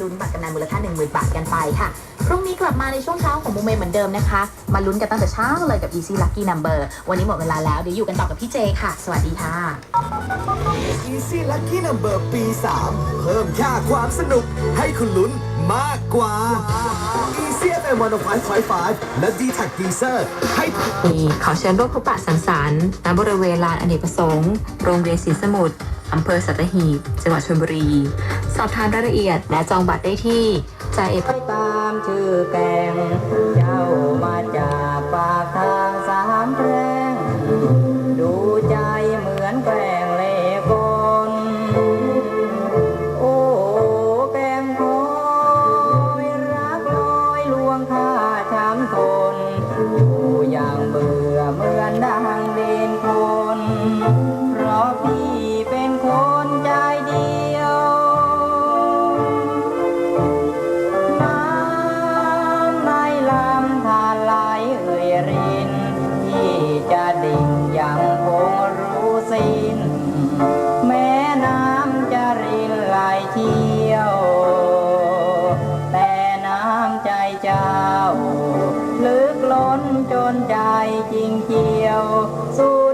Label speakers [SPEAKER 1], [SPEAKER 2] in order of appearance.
[SPEAKER 1] ลุ้นบัตรกำนันมูลค่า 10,000 บาทกันไปค่ะพรุ่งนี้กลับมาในช่วงเช้าของโมเมเหมือนเดิมนะคะ มาลุ้นกันตั้งแต่เช้าเลยกับ Easy Lucky Number วันนี้หมดเวลาแล้วเดี๋ยวอยู่กันต่อกับพี่เจค่ะ สวัสดีค่ะ
[SPEAKER 2] Easy Lucky Number ปี 3 เพิ่มค่าความสนุกให้คุณลุ้นมากกว่า Easy FM 105.5และ d t a c Deezer ให้
[SPEAKER 3] ปีขอเชิญร่วมพบปะสังสรรค์ณบริเวณลานอเนกประสงค์ โรงเรียนศรีสมุทร อำเภอสัตหีบ จังหวัดชลบุรี สอบถามรายละเอียดและจองบัตรได้ที่จ่าเอก
[SPEAKER 4] ไปตามชื่อแกง เจ้ามาจากปากทางสามแพรงดูใจเหมือนแกงเลกลโอ้แกงคอยรักลอยลวงข้าช้ำทนอยู่อย่างเบื่อเหมือนดังเด่นคนเพราะพี่ จะดิ่งยังคงรู้สิ้น แม้น้ำจะรินไหลเชี่ยว แต่น้ำใจเจ้า ลึกล้นจนใจจริงเจียวสู้